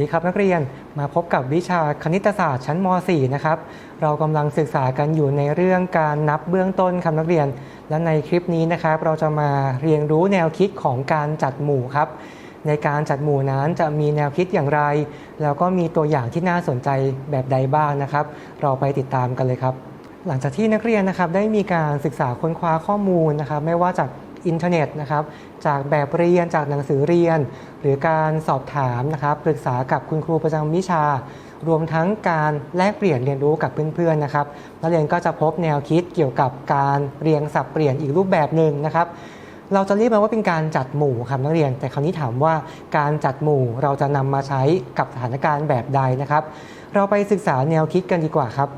ดีครับนักเรียนมาพบกับวิชาคณิตศาสตร์ชั้นม .4 นะครับเรากำลังศึกษากันอยู่ในเรื่องการนับเบื้องต้นครับนักเรียน และในคลิปนี้นะครับ เราจะมาเรียนรู้แนวคิดของการจัดหมู่ครับ ในการจัดหมู่นั้นจะมีแนวคิดอย่างไร แล้วก็มีตัวอย่างที่น่าสนใจแบบใดบ้างนะครับ เราไปติดตามกันเลยครับ หลังจากที่นักเรียนนะครับได้มีการศึกษาค้นคว้าข้อมูลนะครับ ไม่ว่าจาก อินเทอร์เน็ตนะครับจากแบบเรียนจากหนังสือเรียน หรือการสอบถามนะครับปรึกษากับคุณครูประจำวิชา รวมทั้งการแลกเปลี่ยนเรียนรู้กับเพื่อนๆนะครับนักเรียนก็จะพบแนวคิดเกี่ยวกับการเรียงสับเปลี่ยนอีกรูปแบบหนึ่งนะครับเราจะเรียกมันว่าเป็นการจัดหมู่ครับนักเรียน แต่คราวนี้ถามว่าการจัดหมู่เราจะนำมาใช้กับสถานการณ์แบบใดนะครับ เราไปศึกษาแนวคิดกันดีกว่าครับ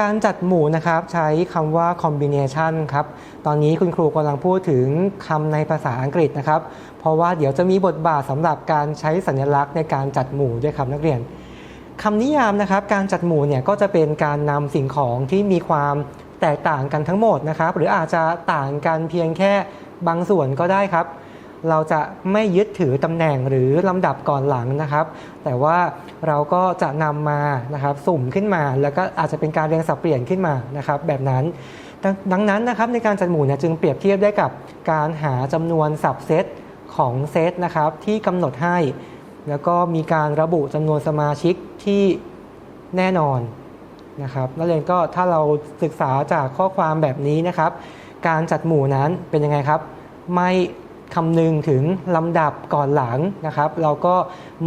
การจัดหมู่นะครับใช้คำว่า combination ครับ ตอนนี้คุณครูกำลังพูดถึงคำในภาษาอังกฤษนะครับ เพราะว่าเดี๋ยวจะมีบทบาทสำหรับการใช้สัญลักษณ์ในการจัดหมู่ด้วยครับนักเรียนคำนิยามนะครับ การจัดหมู่เนี่ยก็จะเป็นการนำสิ่งของที่มีความแตกต่างกันทั้งหมดนะครับ หรืออาจจะต่างกันเพียงแค่บางส่วนก็ได้ครับ เราจะไม่ยึดถือตำแหน่งหรือลำดับก่อนหลังนะครับ แต่ว่าเราก็จะนำมานะครับสุ่มขึ้นมา แล้วก็อาจจะเป็นการเรียงสับเปลี่ยนขึ้นมานะครับ แบบนั้นด,ดังนั้นนะครับในการจัดหมู่เนี่ยจึงเปรียบเทียบได้กับการหาจำนวนสับเซตของเซตนะครับที่กำหนดให้ แล้วก็มีการระบุจำนวนสมาชิกที่แน่นอนนะครับนักเรียนก็ถ้าเราศึกษาจากข้อความแบบนี้นะครับ การจัดหมู่นั้นเป็นยังไงครับ ไม่ คำนึงถึงลำดับก่อนหลังนะครับ เราก็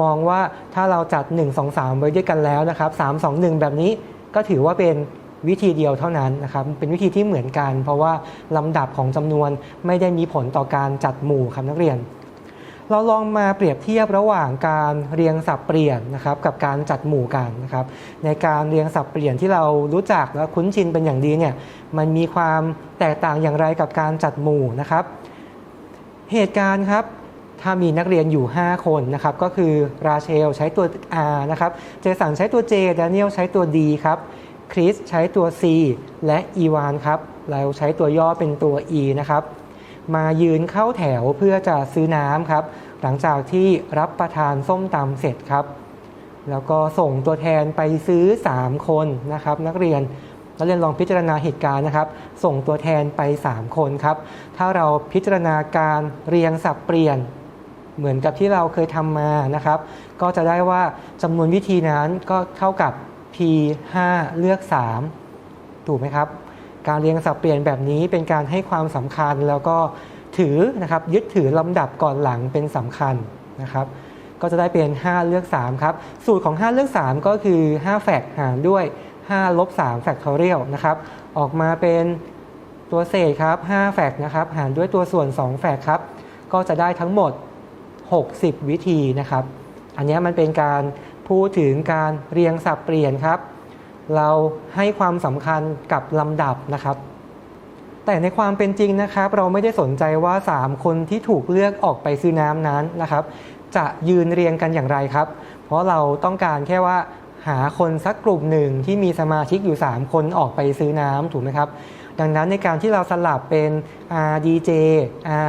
มองว่าถ้าเราจัด 1 2 3 ไว้ด้วยกันแล้วนะครับ 3 2 1 แบบนี้ก็ถือว่าเป็นวิธีเดียวเท่านั้นนะครับ เป็นวิธีที่เหมือนกัน เพราะว่าลำดับของจำนวนไม่ได้มีผลต่อการจัดหมู่ครับนักเรียน เราลองมาเปรียบเทียบระหว่างการเรียงสับเปลี่ยนนะครับกับการจัดหมู่กันนะครับในการเรียงสับเปลี่ยนที่เรารู้จักและคุ้นชินเป็นอย่างดีเนี่ยมันมีความแตกต่างอย่างไรกับการจัดหมู่นะครับ เหตุการณ์ครับถ้ามีนักเรียนอยู่ 5 คนนะครับก็คือราเชลใช้ตัว R นะครับเจสันใช้ตัว J ดเนียลใช้ตัว D ครับคริสใช้ตัว C และอีวานครับเราใช้ตัวย่อเป็นตัว E นะครับมายืนเข้าแถวเพื่อจะซื้อน้ำครับหลังจากที่รับประทานส้มตำเสร็จครับ แล้วก็ส่งตัวแทนไปซื้อ 3 คนนะครับนักเรียน นักเรียนลองพิจารณาเหตุการณ์นะครับ ส่งตัวแทนไป 3 คนครับ ถ้าเราพิจารณาการเรียงสับเปลี่ยน เหมือนกับที่เราเคยทำมานะครับ ก็จะได้ว่าจำนวนวิธีนั้นก็เท่ากับ p 5เลือก 3 ถูกไหมครับ การเรียงสับเปลี่ยนแบบนี้เป็นการให้ความสำคัญแล้วก็ถือนะครับยึดถือลำดับก่อนหลังเป็นสำคัญนะครับก็จะได้เป็น 5 เลือก 3 ครับ สูตรของ 5 เลือก 3 ก็คือ 5 แฟกหารด้วย 5ลบ3แฟกทอเรียลนะครับออกมาเป็นตัวเศษครับ5แฟกนะครับหารด้วยตัวส่วน2แฟกครับก็จะได้ทั้งหมด 60 วิธีนะครับ อันนี้มันเป็นการพูดถึงการเรียงสับเปลี่ยนครับ เราให้ความสำคัญกับลำดับนะครับ แต่ในความเป็นจริงนะครับ เราไม่ได้สนใจว่า 3 คนที่ถูกเลือกออกไปซื้อน้ำนั้นนะครับ จะยืนเรียงกันอย่างไรครับ เพราะเราต้องการแค่ว่า หาคนสักกลุ่มหนึ่งที่มีสมาชิกอยู่ 3 คนออกไปซื้อน้ำถูกไหมครับ ดังนั้นในการที่เราสลับเป็น RDJ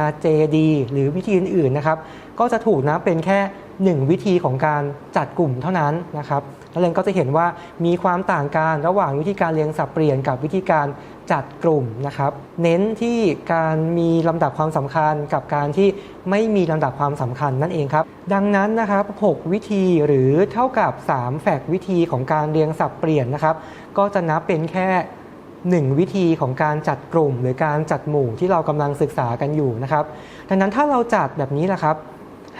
RJD หรือวิธีอื่นๆนะครับ ก็จะถูกนะเป็นแค่ 1 วิธีของการจัดกลุ่มเท่านั้นนะครับ นักเรียนก็จะเห็นว่ามีความต่างกันระหว่างวิธีการเรียงสับเปลี่ยนกับวิธีการจัดกลุ่มนะครับ เน้นที่การมีลำดับความสำคัญกับการที่ไม่มีลำดับความสำคัญนั่นเองครับ ดังนั้นนะครับ 6 วิธีหรือเท่ากับ 3 แฟกวิธีของการเรียงสับเปลี่ยนนะครับ ก็จะนับเป็นแค่ 1 วิธีของการจัดกลุ่ม หรือการจัดหมู่ที่เรากำลังศึกษากันอยู่นะครับ ดังนั้นถ้าเราจัดแบบนี้แหละครับ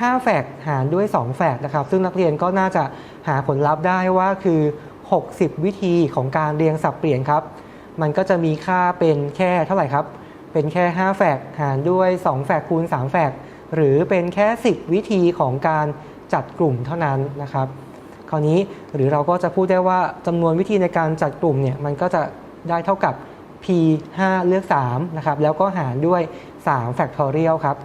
5 แฟกหารด้วย 2 แฟกนะครับ ซึ่งนักเรียนก็น่าจะหาผลลัพธ์ได้ว่าคือ 60 วิธีของการเรียงสับเปลี่ยนครับ มันก็จะมีค่าเป็นแค่เท่าไหร่ครับ เป็นแค่ 5 แฟกหารด้วย 2 แฟกคูณ 3 แฟกหรือเป็นแค่ 10 วิธีของการจัดกลุ่มเท่านั้นนะครับ คราวนี้หรือเราก็จะพูดได้ว่าจำนวนวิธีในการจัดกลุ่มเนี่ยมันก็จะได้เท่ากับ p 5เลือก3นะครับแล้วก็หารด้วย3 factorial ครับ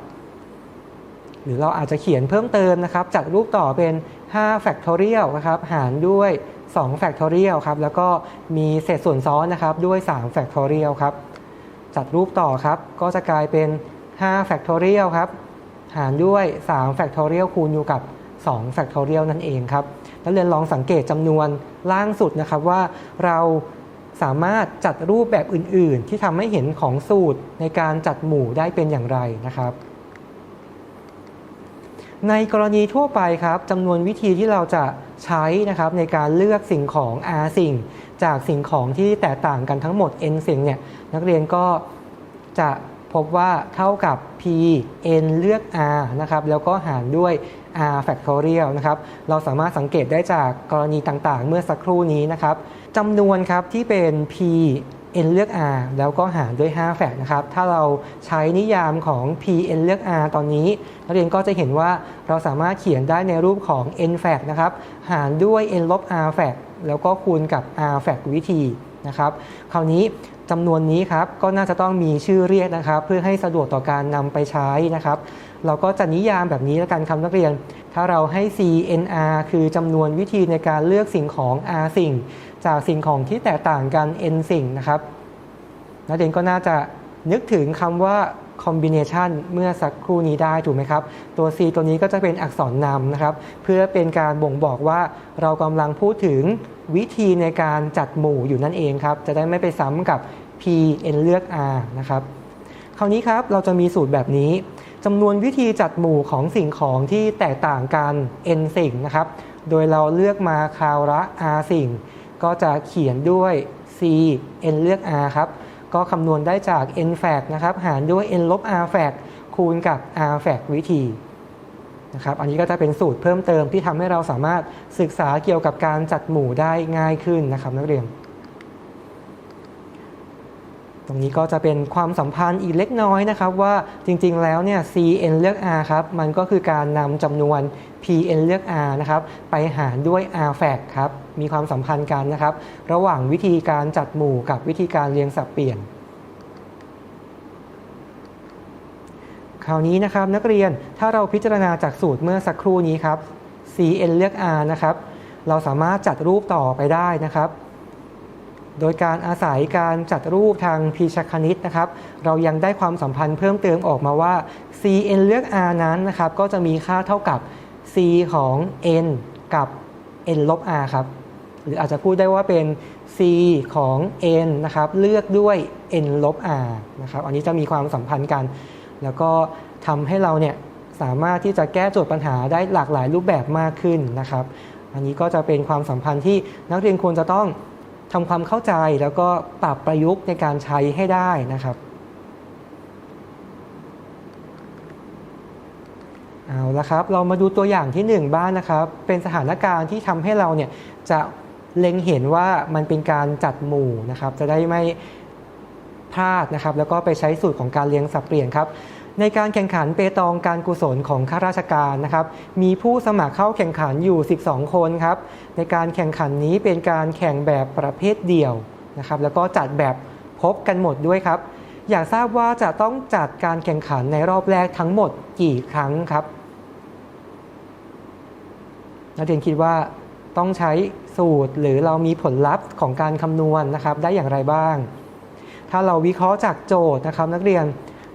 หรือเราอาจจะเขียนเพิ่มเติมนะครับจัดรูปต่อเป็น5 factorial นะครับหารด้วย2 factorial ครับแล้วก็มีเศษส่วนซ้อนนะครับด้วย3 factorial ครับจัดรูปต่อครับก็จะกลายเป็น5 factorial ครับหารด้วย3 factorial คูณอยู่กับ2 factorial นั่นเองครับนักเรียนลองสังเกตจำนวนล่างสุดนะครับว่าเราสามารถจัดรูปแบบอื่น ๆ ที่ทำให้เห็นของสูตรในการจัดหมู่ได้เป็นอย่างไรนะครับ ในกรณีทั่วไปครับจำนวนวิธีที่เราจะใช้นะครับในการเลือกสิ่งของ R สิ่ง จากสิ่งของที่แตกต่างกันทั้งหมด n สิ่งเนี่ยนักเรียนก็จะพบว่าเท่ากับ p n เลือก r นะครับแล้วก็หารด้วย r factorial นะครับเราสามารถสังเกตได้จากกรณีต่างๆ เมื่อสักครู่นี้นะครับจำนวนครับที่เป็น p n เลือก r แล้วก็หารด้วย 5 แฟกนะครับ ถ้าเราใช้นิยามของ p n เลือก r ตอนนี้ นักเรียนก็จะเห็นว่าเราสามารถเขียนได้ในรูปของ n แฟกนะครับ หารด้วย n ลบ r แฟกแล้วก็คูณกับ r แฟกวิธีนะครับ คราวนี้จำนวนนี้ครับก็น่าจะต้องมีชื่อเรียกนะครับ เพื่อให้สะดวกต่อการนำไปใช้นะครับ เราก็จะนิยามแบบนี้แล้วกันครับนักเรียน ถ้าเราให้ CNR คือจำนวนวิธีในการเลือกสิ่งของ R สิ่ง จากสิ่งของที่แตกต่างกัน N สิ่งนะครับ นักเรียนก็น่าจะนึกถึงคำว่า combination เมื่อสักครู่นี้ได้ถูกไหมครับ ตัว C ตัวนี้ก็จะเป็นอักษรนำนะครับ เพื่อเป็นการบ่งบอกว่าเรากำลังพูดถึงวิธีในการจัดหมู่อยู่นั่นเองครับ จะได้ไม่ไปซ้ำกับ P N เลือก R นะครับ คราวนี้ครับเราจะมีสูตรแบบนี้จำนวนวิธีจัดหมู่ของสิ่งของที่แตกต่างกัน n สิ่งนะครับ โดยเราเลือกมาคราวละ r สิ่ง ก็จะเขียนด้วย c n เลือก r ครับ ก็คำนวณได้จาก n แฝกนะครับ หารด้วย n ลบ r แฝกคูณกับ r แฝกวิธีนะครับ อันนี้ก็จะเป็นสูตรเพิ่มเติมที่ทำให้เราสามารถศึกษาเกี่ยวกับการจัดหมู่ได้ง่ายขึ้นนะครับนักเรียน ตรงนี้ก็จะเป็นความสัมพันธ์อีกเล็กน้อยนะครับ ว่าจริงๆแล้วเนี่ย cn เลือก r ครับมันก็คือการนำจำนวน pn เลือก r นะครับไปหารด้วย r fact ครับมีความสัมพันธ์กันนะครับ ระหว่างวิธีการจัดหมู่กับวิธีการเรียงสับเปลี่ยนคราวนี้นะครับนักเรียนถ้าเราพิจารณาจากสูตรเมื่อสักครู่นี้ครับ cn เลือก r นะครับเราสามารถจัดรูปต่อไปได้นะครับ โดยการอาศัยการจัดรูปทางพีชคณิตนะครับ เรายังได้ความสัมพันธ์เพิ่มเติมออกมาว่า cn เลือก r นั้นนะครับ ก็จะมีค่าเท่ากับ c ของ n กับ n ลบ r ครับ หรืออาจจะพูดได้ว่าเป็น c ของ n นะครับ เลือกด้วย n ลบ r นะครับ อันนี้จะมีความสัมพันธ์กัน แล้วก็ทำให้เราเนี่ยสามารถที่จะแก้โจทย์ปัญหาได้หลากหลายรูปแบบมากขึ้นนะครับ อันนี้ก็จะเป็นความสัมพันธ์ที่นักเรียนควรจะต้อง ทำความเข้าใจแล้วก็ปรับประยุกต์ในการใช้ให้ได้นะครับ เอาละครับ เรามาดูตัวอย่างที่ 1 บ้างนนะครับ เป็นสถานการณ์ที่ทำให้เราเนี่ยจะเล็งเห็นว่ามันเป็นการจัดหมู่นะครับ จะได้ไม่พลาดนะครับ แล้วก็ไปใช้สูตรของการเรียงสับเปลี่ยนครับ ในการแข่งขันเปตองการกุศลของข้าราชการนะครับ มีผู้สมัครเข้าแข่งขันอยู่ 12 คนครับ ในการแข่งขันนี้เป็นการแข่งแบบประเภทเดี่ยวนะครับ แล้วก็จัดแบบพบกันหมดด้วยครับ อยากทราบว่าจะต้องจัดการแข่งขันในรอบแรกทั้งหมดกี่ครั้งครับ นักเรียนคิดว่าต้องใช้สูตรหรือเรามีผลลัพธ์ของการคำนวณนะครับ ได้อย่างไรบ้าง ถ้าเราวิเคราะห์จากโจทย์นะครับ นักเรียน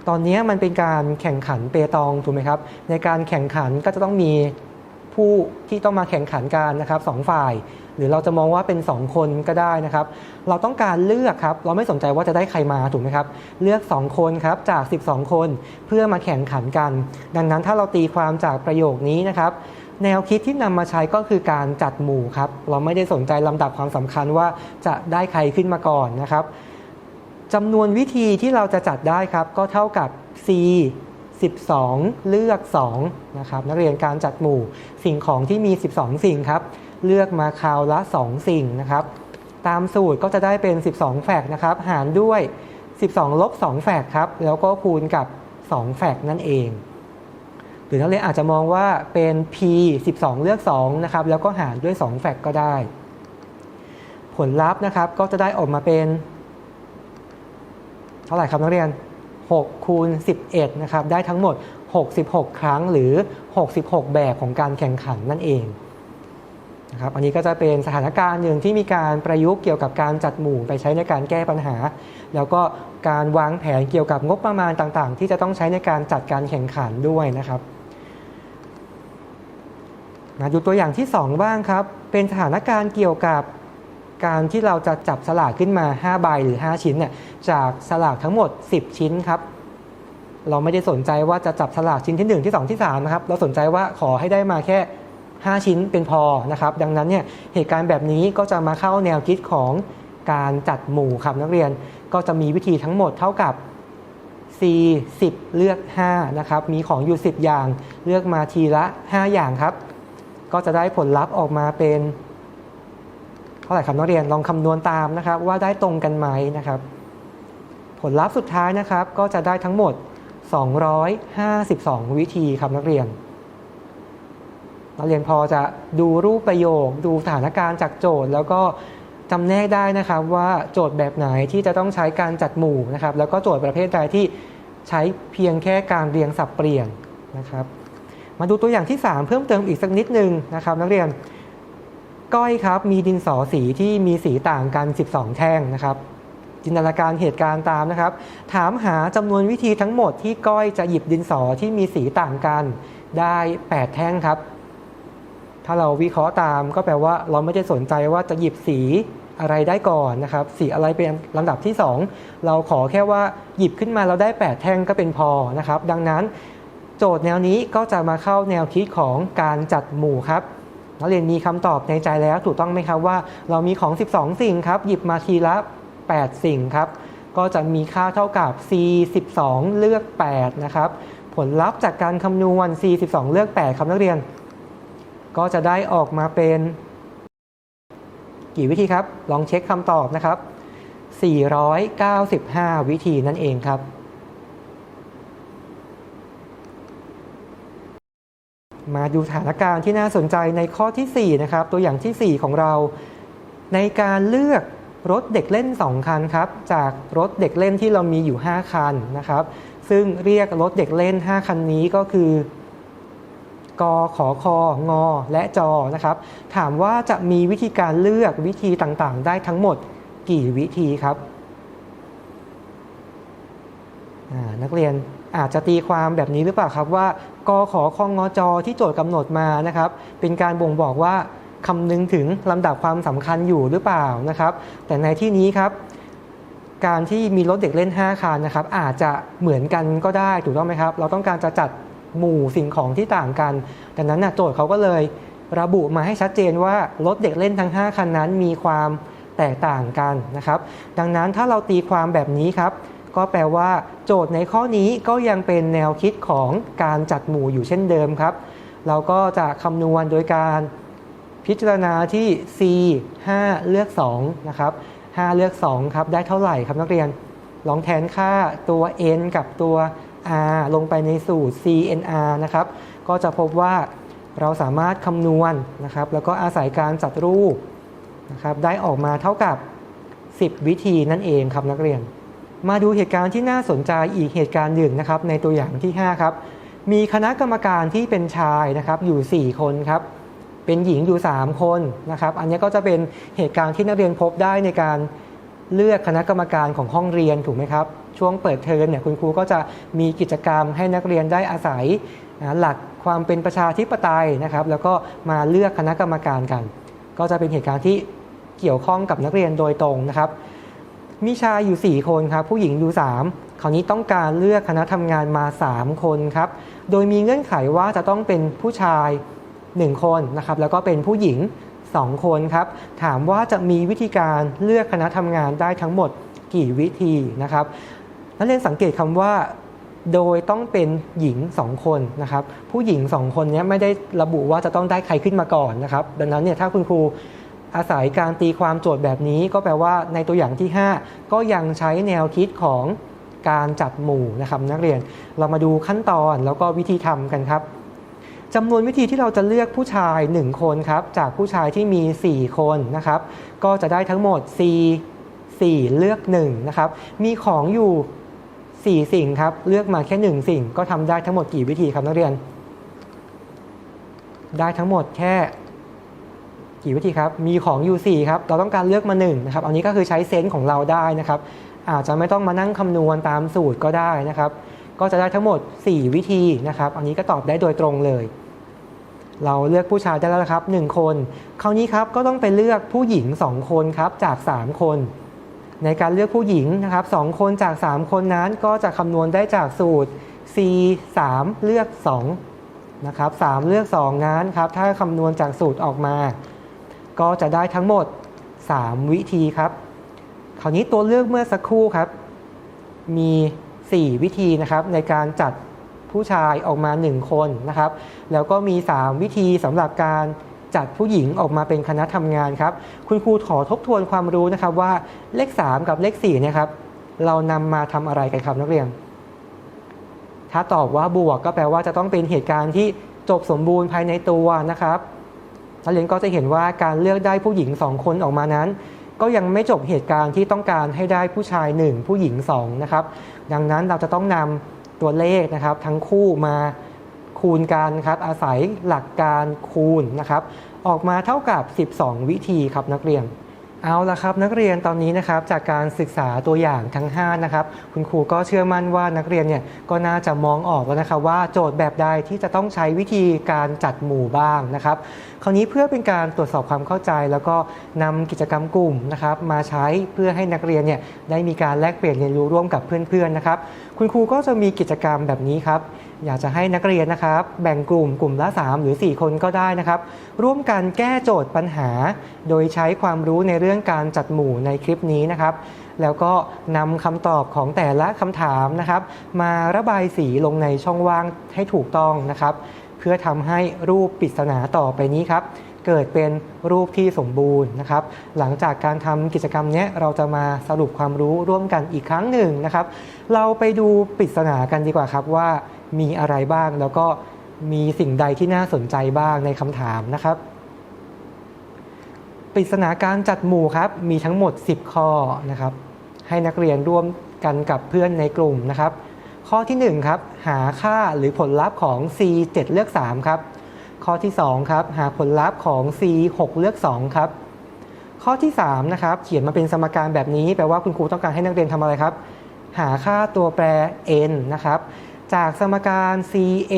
ตอนนี้มันเป็นการแข่งขันเปตองถูกไหมครับ ในการแข่งขันก็จะต้องมีผู้ที่ต้องมาแข่งขันกันนะครับสองฝ่าย หรือเราจะมองว่าเป็น 2 คนก็ได้นะครับ เราต้องการเลือกครับ เราไม่สนใจว่าจะได้ใครมาถูกไหมครับ เลือก 2 คนครับจาก 12 คนเพื่อมาแข่งขันกัน ดังนั้นถ้าเราตีความจากประโยคนี้นะครับ แนวคิดที่นำมาใช้ก็คือการจัดหมู่ครับ เราไม่ได้สนใจลำดับความสำคัญว่าจะได้ใครขึ้นมาก่อนนะครับ จำนวนวิธีที่เราจะจัดได้ครับ ก็เท่ากับ C 12 เลือก 2 นะครับ นักเรียนการจัดหมู่สิ่งของที่มี 12 สิ่งครับ เลือกมาคราวละ 2 สิ่งนะครับ ตามสูตรก็จะได้เป็น 12 แฟกนะครับ หารด้วย 12 ลบ 2 แฟกครับ แล้วก็คูณกับ 2 แฟกนั่นเอง หรือนักเรียนอาจจะมองว่าเป็น p 12 เลือก 2 นะครับ แล้วก็หารด้วย 2 แฟกก็ได้ ผลลัพธ์นะครับก็จะได้ออกมาเป็น เท่าไหร่ครับนักเรียน 6 คูณ 11 นะครับ ได้ทั้งหมด 66 ครั้งหรือ 66 แบบของการแข่งขันนั่นเองนะครับอันนี้ก็จะเป็นสถานการณ์หนึ่งที่มีการประยุกต์เกี่ยวกับการจัดหมู่ไปใช้ในการแก้ปัญหา แล้วก็การวางแผนเกี่ยวกับงบประมาณต่างๆ ที่จะต้องใช้ในการจัดการแข่งขันด้วยนะครับมาดูตัวอย่างที่ 2 บ้างครับ เป็นสถานการณ์เกี่ยวกับ การที่เราจะจับสลากขึ้นมา 5 ใบหรือ 5 ชิ้นเนี่ยจากสลากทั้งหมด 10 ชิ้นครับ เราไม่ได้สนใจว่าจะจับสลากชิ้นที่ 1 ที่ 2 ที่3นะครับเราสนใจว่าขอให้ได้มาแค่ 5 ชิ้นเป็นพอนะครับ ดังนั้นเนี่ยเหตุการณ์แบบนี้ก็จะมาเข้าแนวคิดของการจัดหมู่ครับนักเรียนก็จะมีวิธีทั้งหมดเท่ากับ C 10 เลือก 5 นะครับ มีของอยู่ 10 อย่าง เลือกมาทีละ 5 อย่างครับ ก็จะได้ผลลัพธ์ออกมาเป็น ท่าไหร่ครับนักเรียนลองคำนวณตามนะครับว่าได้ตรงกันไหมนะครับ ผลลัพธ์สุดท้ายนะครับก็จะได้ทั้งหมด 252 วิธีครับนักเรียน นักเรียนพอจะดูรูปประโยค ดูสถานการณ์จากโจทย์ แล้วก็จำแนกได้นะครับว่าโจทย์แบบไหนที่จะต้องใช้การจัดหมู่นะครับ แล้วก็โจทย์ประเภทใดที่ใช้เพียงแค่การเรียงสับเปลี่ยนนะครับ มาดูตัวอย่างที่ 3 เพิ่มเติมอีกสักนิดนึงนะครับ นักเรียน ก้อยครับมีดินสอสีที่มีสีต่างกัน 12 แท่งนะครับ จินตนาการเหตุการณ์ตามนะครับ ถามหาจำนวนวิธีทั้งหมดที่ก้อยจะหยิบดินสอที่มีสีต่างกันได้ 8 แท่งครับ ถ้าเราวิเคราะห์ตามก็แปลว่าเราไม่ได้สนใจว่าจะหยิบสีอะไรได้ก่อนนะครับ สีอะไรเป็นลำดับที่ 2 เราขอแค่ว่าหยิบขึ้นมาเราได้ 8 แท่งก็เป็นพอนะครับ ดังนั้น โจทย์แนวนี้ก็จะมาเข้าแนวคิดของการจัดหมู่ครับ นักเรียนมีคำตอบในใจแล้วถูกต้องไหมครับว่า เรามีของ 12 สิ่งครับ หยิบมาทีละ 8 สิ่งครับ ก็จะมีค่าเท่ากับ C 12 เลือก 8 นะครับ ผลลัพธ์จากการคำนวณ C 12 เลือก 8 ครับนักเรียน ก็จะได้ออกมาเป็น กี่วิธีครับ ลองเช็คคำตอบนะครับ 495 วิธีนั่นเองครับ มาดูสถานการณ์ที่น่าสนใจในข้อทีสี่4นะครับตัวอย่างทีสี่ 4 ของเรา ในการเลือกรถเด็กเล่น 2 คันครับจากรถเด็กเล่นที่เรามีอยู่ 5 คันนะครับ ซึ่งเรียกรถเด็กเล่น 5 คันนี้ก็คือกขอคองอและจอนะครับ ถามว่าจะมีวิธีการเลือกวิธีต่างๆ ได้ทั้งหมดกี่วิธีครับ นักเรียนอาจจะตีความแบบนี้หรือเปล่าครับว่ากขอคองอจอที่โจทย์กำหนดมานะครับเป็นการบ่งบอกว่าคำนึงถึงลำดับความสำคัญอยู่หรือเปล่านะครับ แต่ในที่นี้ครับ การที่มีรถเด็กเล่น 5 คันนะครับ อาจจะเหมือนกันก็ได้ถูกต้องไหมครับ เราต้องการจะจัดหมู่สิ่งของที่ต่างกันดังนั้นนะโจทย์เขาก็เลยระบุมาให้ชัดเจนว่ารถเด็กเล่นทั้ง 5 คันนั้นมีความแตกต่างกันนะครับ ดังนั้นถ้าเราตีความแบบนี้ครับ ก็แปลว่าโจทย์ในข้อนี้ก็ยังเป็นแนวคิดของการจัดหมู่อยู่เช่นเดิมครับ เราก็จะคำนวณโดยการพิจารณาที่ C 5 เลือก2นะครับ5เลือก2ครับได้เท่าไหร่ครับนักเรียน ลองแทนค่าตัว n กับตัว r ลงไปในสูตร cnr นะครับ ก็จะพบว่าเราสามารถคำนวณนะครับ แล้วก็อาศัยการจัดรูปนะครับ ได้ออกมาเท่ากับ 10 วิธีนั่นเองครับนักเรียน มาดูเหตุการณ์ที่น่าสนใจอีกเหตุการณ์หนึ่งนะครับในตัวอย่างที่ 5 ครับ มีคณะกรรมการที่เป็นชายนะครับอยู่ 4 คนครับ เป็นหญิงอยู่ 3 คนนะครับ อันนี้ก็จะเป็นเหตุการณ์ที่นักเรียนพบได้ในการเลือกคณะกรรมการของห้องเรียนถูกไหมครับ ช่วงเปิดเทอมเนี่ยคุณครูก็จะมีกิจกรรมให้นักเรียนได้อาศัยนะหลักความเป็นประชาธิปไตยนะครับ แล้วก็มาเลือกคณะกรรมการกัน ก็จะเป็นเหตุการณ์ที่เกี่ยวข้องกับนักเรียนโดยตรงนะครับ มีชายอยู่ 4 คนครับ ผู้หญิงอยู่ 3 คราวนี้ต้องการเลือกคณะทำงานมา 3 คนครับ โดยมีเงื่อนไขว่าจะต้องเป็นผู้ชาย 1 คนนะครับ แล้วก็เป็นผู้หญิง 2 คนครับ ถามว่าจะมีวิธีการเลือกคณะทำงานได้ทั้งหมดกี่วิธีนะครับ นักเรียนสังเกตคำว่าโดยต้องเป็นหญิง 2 คนนะครับ ผู้หญิง 2 คนนี้ไม่ได้ระบุว่าจะต้องได้ใครขึ้นมาก่อนนะครับ ดังนั้นเนี่ยถ้าคุณครู อาศัยการตีความโจทย์แบบนี้ก็แปลว่าในตัวอย่างที่ 5 ก็ยังใช้แนวคิดของการจัดหมู่นะครับนักเรียนเรามาดูขั้นตอนแล้วก็วิธีทำกันครับจำนวนวิธีที่เราจะเลือกผู้ชาย 1 คนครับจากผู้ชายที่มี 4 คนนะครับ ก็จะได้ทั้งหมด C 4เลือก1นะครับมีของอยู่ 4 สิ่งครับ เลือกมาแค่ 1 สิ่ง ก็ทำได้ทั้งหมดกี่วิธีครับนักเรียน ได้ทั้งหมดแค่ กี่วิธีครับ มีของอยู่4ครับ เราต้องการเลือกมา1นะครับ อันนี้ก็คือใช้เซนส์ของเราได้นะครับ อาจจะไม่ต้องมานั่งคำนวณตามสูตรก็ได้นะครับ ก็จะได้ทั้งหมด 4 วิธีนะครับ อันนี้ก็ตอบได้โดยตรงเลย เราเลือกผู้ชายได้แล้วครับ 1 คน คราวนี้ครับก็ต้องไปเลือกผู้หญิง 2 คนครับจาก 3 คน ในการเลือกผู้หญิงนะครับ2คนจาก 3 คนนั้นก็จะคำนวณได้จากสูตร C 3 เลือก 2นะครับ3เลือก 2 นั้นครับ ถ้าคำนวณจากสูตรออกมา ก็จะได้ทั้งหมด 3 วิธีครับ คราวนี้ตัวเลือกเมื่อสักครู่ครับ มี 4 วิธีนะครับ ในการจัดผู้ชายออกมา 1 คนนะครับ แล้วก็มี 3 วิธีสำหรับการจัดผู้หญิงออกมาเป็นคณะทำงานครับ คุณครูขอทบทวนความรู้นะครับว่าเลข 3 กับเลข4เนี่ยครับเรานำมาทำอะไรกันครับนักเรียน ถ้าตอบว่าบวกก็แปลว่าจะต้องเป็นเหตุการณ์ที่จบสมบูรณ์ภายในตัวนะครับ นักเรียนก็จะเห็นว่าการเลือกได้ผู้หญิง 2 คนออกมานั้น ก็ยังไม่จบเหตุการณ์ที่ต้องการให้ได้ผู้ชาย 1 ผู้หญิง2นะครับดังนั้นเราจะต้องนำตัวเลขนะครับ ทั้งคู่มาคูณกันครับอาศัยหลักการคูณนะครับออกมาเท่ากับ 12 วิธีครับนักเรียน เอาละครับนักเรียนตอนนี้นะครับจากการศึกษาตัวอย่างทั้ง5นะครับคุณครูก็เชื่อมั่นว่านักเรียนเนี่ยก็น่าจะมองออกแล้วนะครับว่าโจทย์แบบใดที่จะต้องใช้วิธีการจัดหมู่บ้างนะครับคราวนี้เพื่อเป็นการตรวจสอบความเข้าใจ แล้วก็นำกิจกรรมกลุ่มนะครับมาใช้เพื่อให้นักเรียนเนี่ยได้มีการแลกเปลี่ยนเรียนรู้ร่วมกับเพื่อนๆนะครับคุณครูก็จะมีกิจกรรมแบบนี้ครับ อยากจะให้นักเรียนนะครับ แบ่งกลุ่มกลุ่มละ 3 หรือ 4 คนก็ได้นะครับ ร่วมกันแก้โจทย์ปัญหา โดยใช้ความรู้ในเรื่องการจัดหมู่ในคลิปนี้นะครับ แล้วก็นำคำตอบของแต่ละคำถามนะครับ มาระบายสีลงในช่องว่างให้ถูกต้องนะครับ เพื่อทำให้รูปปริศนาต่อไปนี้ครับเกิดเป็นรูปที่สมบูรณ์นะครับ หลังจากการทำกิจกรรมเนี้ยเราจะมาสรุปความรู้ร่วมกันอีกครั้งหนึ่งนะครับ เราไปดูปริศนากันดีกว่าครับว่า มีอะไรบ้าง แล้วก็มีสิ่งใดที่น่าสนใจบ้างในคำถามนะครับ ปริศนาการจัดหมู่ครับมีทั้งหมด 10 ข้อนะครับ ให้นักเรียนร่วมกันกับเพื่อนในกลุ่มนะครับ ข้อที่1ครับหาค่าหรือผลลัพธ์ของ C 7เลือก3ครับข้อที่2ครับหาผลลัพธ์ของ C 6เลือก2ครับข้อที่3นะครับเขียนมาเป็นสมการแบบนี้แปลว่าคุณครูต้องการให้นักเรียนทำอะไรครับ หาค่าตัวแปร n นะครับ จากสมการ c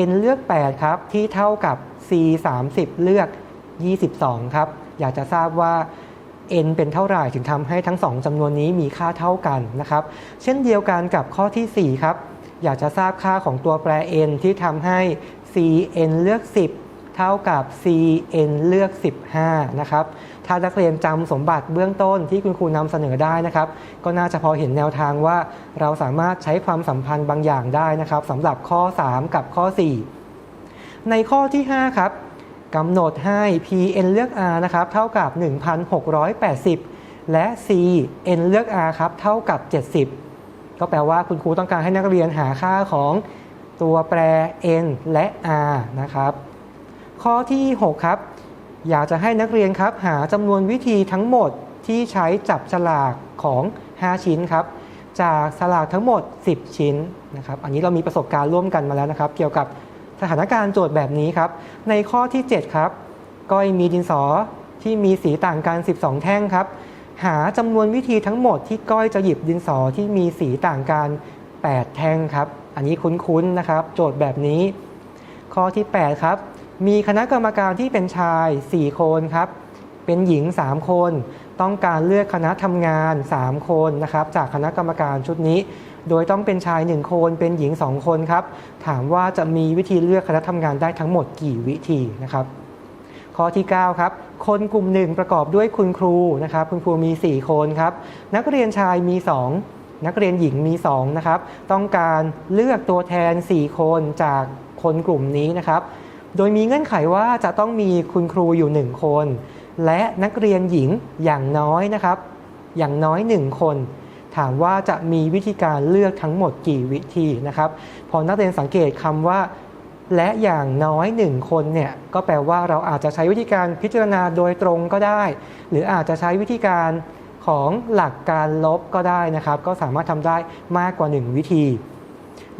n เลือก 8 ครับ ที่เท่ากับ c 30 เลือก 22 ครับ อยากจะทราบว่า n เป็นเท่าไหร่ถึงทำให้ทั้ง 2จำนวนนี้มีค่าเท่ากันนะครับ เช่นเดียวกันกับข้อที่ 4 ครับ อยากจะทราบค่าของตัวแปร n ที่ทำให้ c n เลือก 10 เท่ากับ c n เลือก 15 นะครับ ถ้านักเรียนจำสมบัติเบื้องต้นที่คุณครูนำเสนอได้นะครับ ก็น่าจะพอเห็นแนวทางว่า เราสามารถใช้ความสัมพันธ์บางอย่างได้นะครับสำหรับข้อ 3 กับข้อ 4 ในข้อที่ 5 ครับกำหนดให้ pn เลือก r นะครับ เท่ากับ 1,680 และ cn เลือก r ครับ เท่ากับ 70 ก็แปลว่าคุณครูต้องการให้นักเรียนหาค่าของตัวแปร n และ r นะครับ ข้อที่ 6 ครับ อยากจะให้นักเรียนครับ หาจำนวนวิธีทั้งหมดที่ใช้จับฉลากของ 5 ชิ้นครับ จากฉลากทั้งหมด 10 ชิ้นนะครับ อันนี้เรามีประสบการณ์ร่วมกันมาแล้วนะครับ เกี่ยวกับสถานการณ์โจทย์แบบนี้ครับ ในข้อที่ 7 ครับ ก้อยมีดินสอที่มีสีต่างกัน 12 แท่งครับ หาจำนวนวิธีทั้งหมดที่ก้อยจะหยิบดินสอที่มีสีต่างกัน 8 แท่งครับ อันนี้คุ้นๆนะครับ โจทย์แบบนี้ ข้อที่ 8 ครับ มีคณะกรรมการที่เป็นชาย 4 คนครับ เป็นหญิง 3 คน ต้องการเลือกคณะทำงาน 3 คนนะครับ จากคณะกรรมการชุดนี้ โดยต้องเป็นชาย 1 คน เป็นหญิง 2 คนครับ ถามว่าจะมีวิธีเลือกคณะทำงานได้ทั้งหมดกี่วิธีนะครับ ข้อที่ 9 ครับ คนกลุ่มหนึ่งประกอบด้วยคุณครูนะครับ คุณครูมี 4 คนครับ นักเรียนชายมี 2นักเรียนหญิงมี 2 นะครับ ต้องการเลือกตัวแทน 4 คนจากคนกลุ่มนี้นะครับ โดยมีเงื่อนไขว่าจะต้องมีคุณครูอยู่1คน และนักเรียนหญิงอย่างน้อยนะครับ อย่างน้อย1คน ถามว่าจะมีวิธีการเลือกทั้งหมดกี่วิธีนะครับพอนักเรียนสังเกตคำว่า และอย่างน้อยหนึ่งคนเนี่ยก็แปลว่าเราอาจจะใช้วิธีการพิจารณาโดยตรงก็ได้ หรืออาจจะใช้วิธีการของหลักการลบก็ได้นะครับ ก็สามารถทำได้มากกว่า 1 วิธี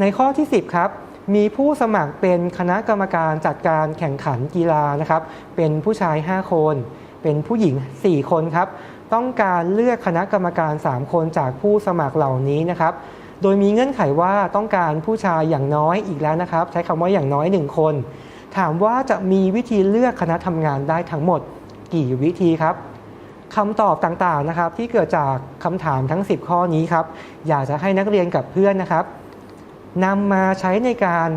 ในข้อที่ 10 ครับ มีผู้สมัครเป็นคณะกรรมการจัดการแข่งขันกีฬานะครับ เป็นผู้ชาย 5 คน เป็นผู้หญิง 4 คนครับ ต้องการเลือกคณะกรรมการ 3 คนจากผู้สมัครเหล่านี้นะครับ โดยมีเงื่อนไขว่าต้องการผู้ชายอย่างน้อยอีกแล้วนะครับ ใช้คำว่าอย่างน้อย 1 คน ถามว่าจะมีวิธีเลือกคณะทำงานได้ทั้งหมด กี่วิธีครับคำตอบต่างๆนะครับที่เกิดจากคำถามทั้ง 10 ข้อนี้ครับ อยากจะให้นักเรียนกับเพื่อนนะครับ นำมาใช้ในการ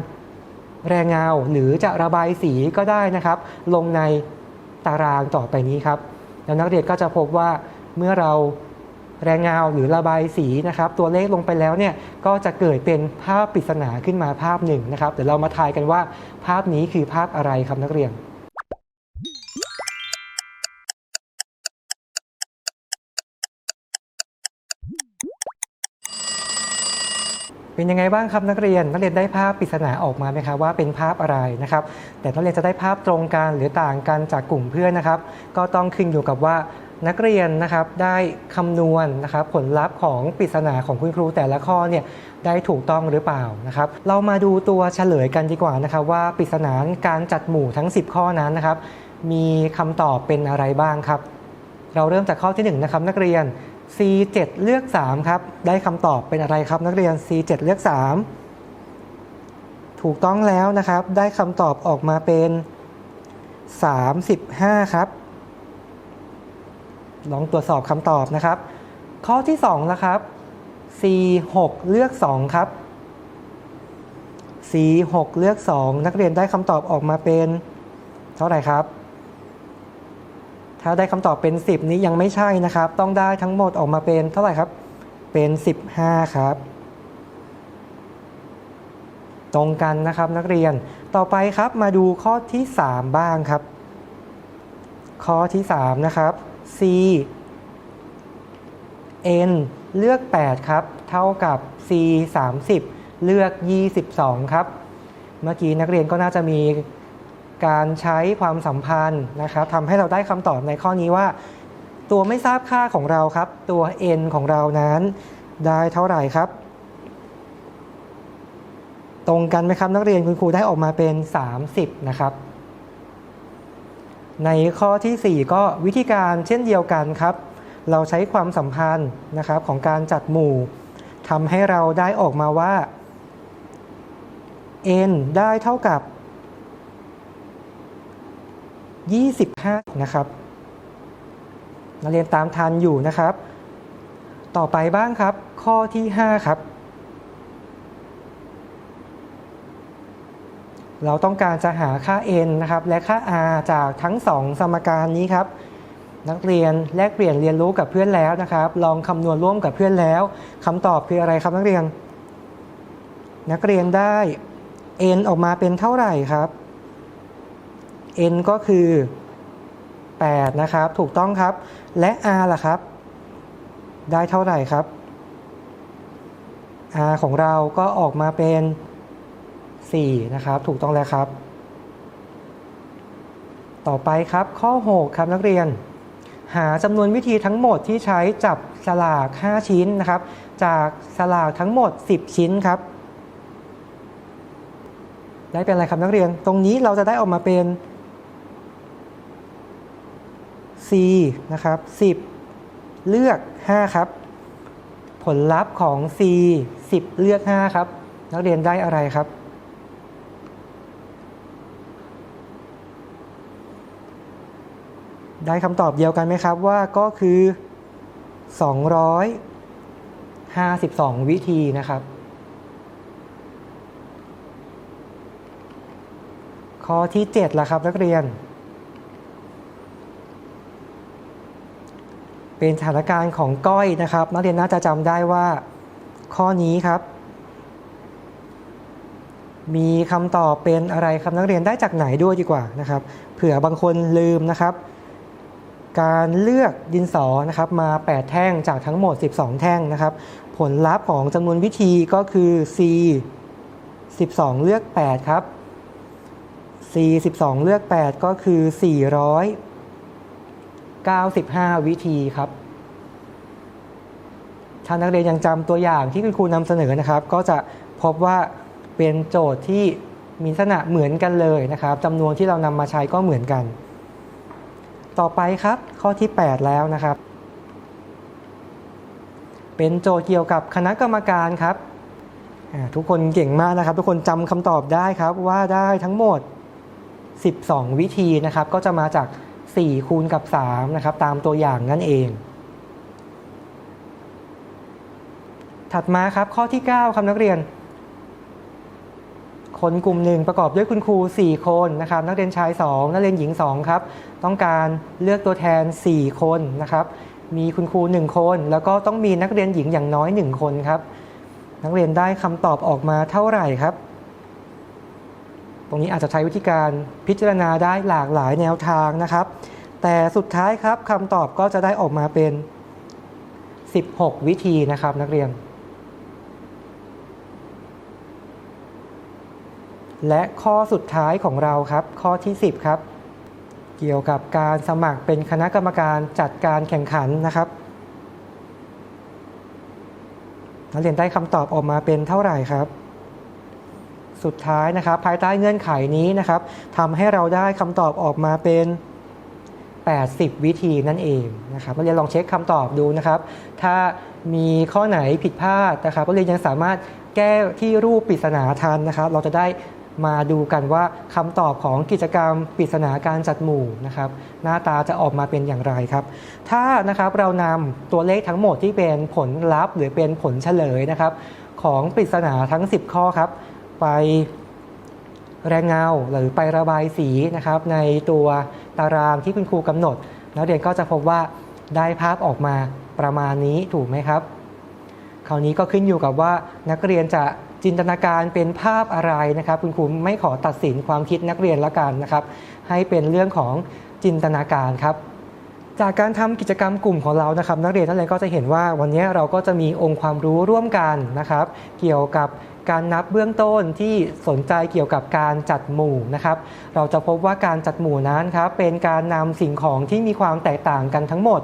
แรงเงาหรือจะระบายสีก็ได้นะครับ ลงในตารางต่อไปนี้ครับ แล้วนักเรียนก็จะพบว่าเมื่อเราแรงเงาหรือระบายสีนะครับ ตัวเลขลงไปแล้วเนี่ยก็จะเกิดเป็นภาพปริศนาขึ้นมาภาพหนึ่งนะครับเดี๋ยวเรามาทายกันว่าภาพนี้คือภาพอะไรครับนักเรียน เป็นยังไงบ้างครับนักเรียนนักเรียนได้ภาพปริศนาออกมาไหมครับว่าเป็นภาพอะไรนะครับ แต่นักเรียนจะได้ภาพตรงกันหรือต่างกันจากกลุ่มเพื่อนนะครับ ก็ต้องขึ้นอยู่กับว่านักเรียนนะครับได้คำนวณนะครับผลลัพธ์ของปริศนาของคุณครูแต่ละข้อเนี่ยได้ถูกต้องหรือเปล่านะครับ เรามาดูตัวเฉลยกันดีกว่านะครับว่าปริศนาการจัดหมู่ทั้ง 10 ข้อนั้นนะครับ มีคำตอบเป็นอะไรบ้างครับ เราเริ่มจากข้อที่1นะครับนักเรียน C7 เลือก 3 ครับ ได้คำตอบเป็นอะไรครับนักเรียน C7 เลือก 3 ถูกต้องแล้วนะครับ ได้คำตอบออกมาเป็น 35 ครับ ลองตรวจสอบคำตอบนะครับ ข้อที่2นะครับ C6 เลือก 2 ครับ C6 เลือก 2 นักเรียนได้คำตอบออกมาเป็น เท่าไหร่ครับ ถ้าได้คำตอบเป็น 10 นี้ยังไม่ใช่นะครับ ต้องได้ทั้งหมดออกมาเป็นเท่าไหร่ครับ เป็น 15 ครับ ตรงกันนะครับนักเรียน ต่อไปครับมาดูข้อที่ 3 บ้างครับ ข้อที่ 3 นะครับ C N เลือก 8 ครับ เท่ากับ C 30 เลือก 22 ครับ เมื่อกี้นักเรียนก็น่าจะมี การใช้ความสัมพันธ์นะครับทำให้เราได้คำตอบในข้อนี้ว่า ตัวไม่ทราบค่าของเราครับ ตัว n ของเรานั้นได้เท่าไหร่ครับ ตรงกันไหมครับนักเรียนคุณครูได้ออกมาเป็น 30 นะครับ ในข้อทีสี่4 ก็วิธีการเช่นเดียวกันครับ เราใช้ความสัมพันธ์นะครับของการจัดหมู่ทำให้เราได้ออกมาว่า n ได้เท่ากับ 25 นะครับ นักเรียนตามทันอยู่นะครับ ต่อไปบ้างครับ ข้อที่ 5 ครับ เราต้องการจะหาค่า n นะครับ และค่า r จากทั้ง 2 สมการนี้ครับนักเรียนแลกเปลี่ยนเรียนรู้กับเพื่อนแล้วนะครับ ลองคำนวณร่วมกับเพื่อนแล้วคำตอบคืออะไรครับนักเรียน นักเรียนได้ n ออกมาเป็นเท่าไหร่ครับ n ก็คือ 8 นะครับ ถูกต้องครับ และ r ล่ะครับ ได้เท่าไหร่ครับ r ของเราก็ออกมาเป็น 4 นะครับ ถูกต้องแล้วครับ ต่อไปครับข้อ 6 ครับนักเรียน หาจำนวนวิธีทั้งหมดที่ใช้จับสลาก 5 ชิ้นนะครับ จากสลากทั้งหมด 10 ชิ้นครับได้เป็นอะไรครับนักเรียน ตรงนี้เราจะได้ออกมาเป็น C นะครับ10 เลือก 5 ครับ ผลลัพธ์ของ C 10 เลือก 5 ครับ นักเรียนได้อะไรครับ ได้คำตอบเดียวกันไหมครับว่าก็คือ 252 วิธีนะครับ ข้อที่7ล่ะครับนักเรียน เป็นสถานการณ์ของก้อยนะครับ นักเรียนน่าจะจำได้ว่า ข้อนี้ครับ มีคำตอบเป็นอะไรครับนักเรียนได้จากไหนด้วยดีกว่านะครับ เผื่อบางคนลืมนะครับ การเลือกดินสอนะครับ มา 8 แท่งจากทั้งหมด 12 แท่งนะครับ ผลลัพธ์ของจำนวนวิธีก็คือ C 12 เลือก 8 ครับ C 12 เลือก 8 ก็คือ 95 วิธีครับ ถ้านักเรียนยังจำตัวอย่างที่คุณครูนำเสนอนะครับ ก็จะพบว่าเป็นโจทย์ที่มีลักษณะเหมือนกันเลยนะครับจำนวนที่เรานำมาใช้ก็เหมือนกัน ต่อไปครับข้อที่ 8 แล้วนะครับ เป็นโจทย์เกี่ยวกับคณะกรรมการครับทุกคนเก่งมากนะครับ ทุกคนจำคำตอบได้ครับว่าได้ทั้งหมด 12 วิธีนะครับ ก็จะมาจาก 4 คูณกับ3นะครับตามตัวอย่างนั่นเอง ถัดมาครับข้อที่ 9ครับนักเรียน คนกลุ่มหนึ่งประกอบด้วยคุณครู 4 คนนะครับนักเรียนชาย 2 นักเรียนหญิง 2 ครับ ต้องการเลือกตัวแทน 4 คนนะครับมีคุณครู 1 คน แล้วก็ต้องมีนักเรียนหญิงอย่างน้อย 1 คนครับ นักเรียนได้คำตอบออกมาเท่าไหร่ครับ รงนี้อาจจะใช้วิธีการพิจารณาได้หลากหลายแนวทางนะครับ แต่สุดท้ายครับคำตอบก็จะได้ออกมาเป็น 16 วิธีนะครับนักเรียน และข้อสุดท้ายของเราครับ ข้อที่ 10 ครับ เกี่ยวกับการสมัครเป็นคณะกรรมการจัดการแข่งขันนะครับนักเรียนได้คำตอบออกมาเป็นเท่าไหร่ครับ สุดท้ายนะครับ ภายใต้เงื่อนไขนี้นะครับทำให้เราได้คำตอบออกมาเป็น 80 วิธีนั่นเองนะครับนักเรียนลองเช็คคำตอบดูนะครับ ถ้ามีข้อไหนผิดพลาดนะครับกเรียนยังสามารถแก้ที่รูปปริศนาทันนะครับ เราจะได้มาดูกันว่าคำตอบของกิจกรรมปริศนาการจัดหมู่นะครับ หน้าตาจะออกมาเป็นอย่างไรครับ ถ้านะครับเรานำตัวเลขทั้งหมดที่เป็นผลลัพธ์ หรือเป็นผลเฉลยนะครับ ของปริศนาทั้ง 10 ข้อครับ ไปแรงเงาหรือไประบายสีนะครับ ในตัวตารางที่คุณครูกำหนด นักเรียนก็จะพบว่าได้ภาพออกมาประมาณนี้ถูกไหมครับ คราวนี้ก็ขึ้นอยู่กับว่านักเรียนจะจินตนาการเป็นภาพอะไรนะครับ คุณครูไม่ขอตัดสินความคิดนักเรียนละกันนะครับ ให้เป็นเรื่องของจินตนาการครับ จากการทำกิจกรรมกลุ่มของเรานะครับ นักเรียนนักเรียนก็จะเห็นว่าวันนี้เราก็จะมีองค์ความรู้ร่วมกันนะครับ เกี่ยวกับ การนับเบื้องต้นที่สนใจเกี่ยวกับการจัดหมู่นะครับ เราจะพบว่าการจัดหมู่นั้นครับเป็นการนำสิ่งของที่มีความแตกต่างกันทั้งหมด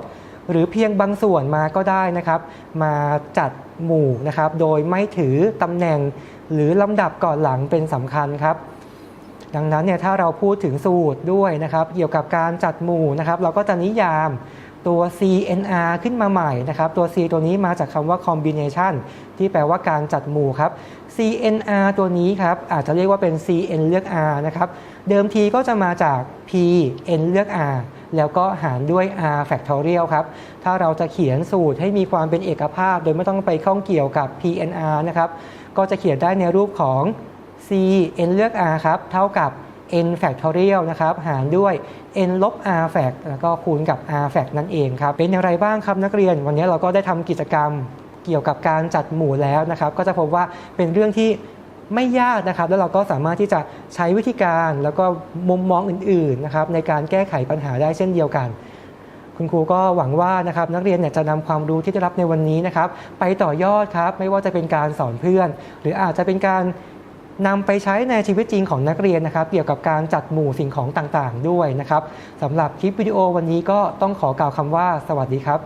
หรือเพียงบางส่วนมาก็ได้นะครับ มาจัดหมู่นะครับ โดยไม่ถือตำแหน่ง หรือลำดับก่อนหลังเป็นสำคัญครับดังนั้นเนี่ยถ้าเราพูดถึงสูตรด้วยนะครับ เกี่ยวกับการจัดหมู่นะครับ เราก็จะนิยามตัว CNR ขึ้นมาใหม่นะครับ ตัว C ตัวนี้มาจากคำว่า combination ที่แปลว่าการจัดหมู่ครับ CNR ตัวนี้ครับอาจจะเรียกว่าเป็น CN เลือก R นะครับเดิมทีก็จะมาจาก P N เลือก R แล้วก็หารด้วย R factorial ครับ ถ้าเราจะเขียนสูตรให้มีความเป็นเอกภาพ โดยไม่ต้องไปข้องเกี่ยวกับ PNR นะครับก็จะเขียนได้ในรูปของ c n เลือก r ครับเท่ากับ n factorial นะครับหารด้วย n ลบ r fact แล้วก็คูณกับ r fact นั่นเองครับ เป็นอย่างไรบ้างครับนักเรียน วันนี้เราก็ได้ทำกิจกรรม เกี่ยวกับการจัดหมู่แล้วนะครับ ก็จะพบว่าเป็นเรื่องที่ไม่ยากนะครับ แล้วเราก็สามารถที่จะใช้วิธีการแล้วก็มุมมองอื่นๆนะครับในการแก้ไขปัญหาได้เช่นเดียวกัน คุณครูก็หวังว่านะครับนักเรียนเนี่ยจะนำความรู้ที่ได้รับในวันนี้นะครับ ไปต่อยอดครับไม่ว่าจะเป็นการสอนเพื่อน หรืออาจจะเป็นการนำไปใช้ในชีวิตจริงของนักเรียนนะครับ เกี่ยวกับการจัดหมู่สิ่งของต่างๆ ด้วยนะครับสำหรับคลิปวิดีโอวันนี้ก็ต้องขอกล่าวคำว่า สวัสดีครับ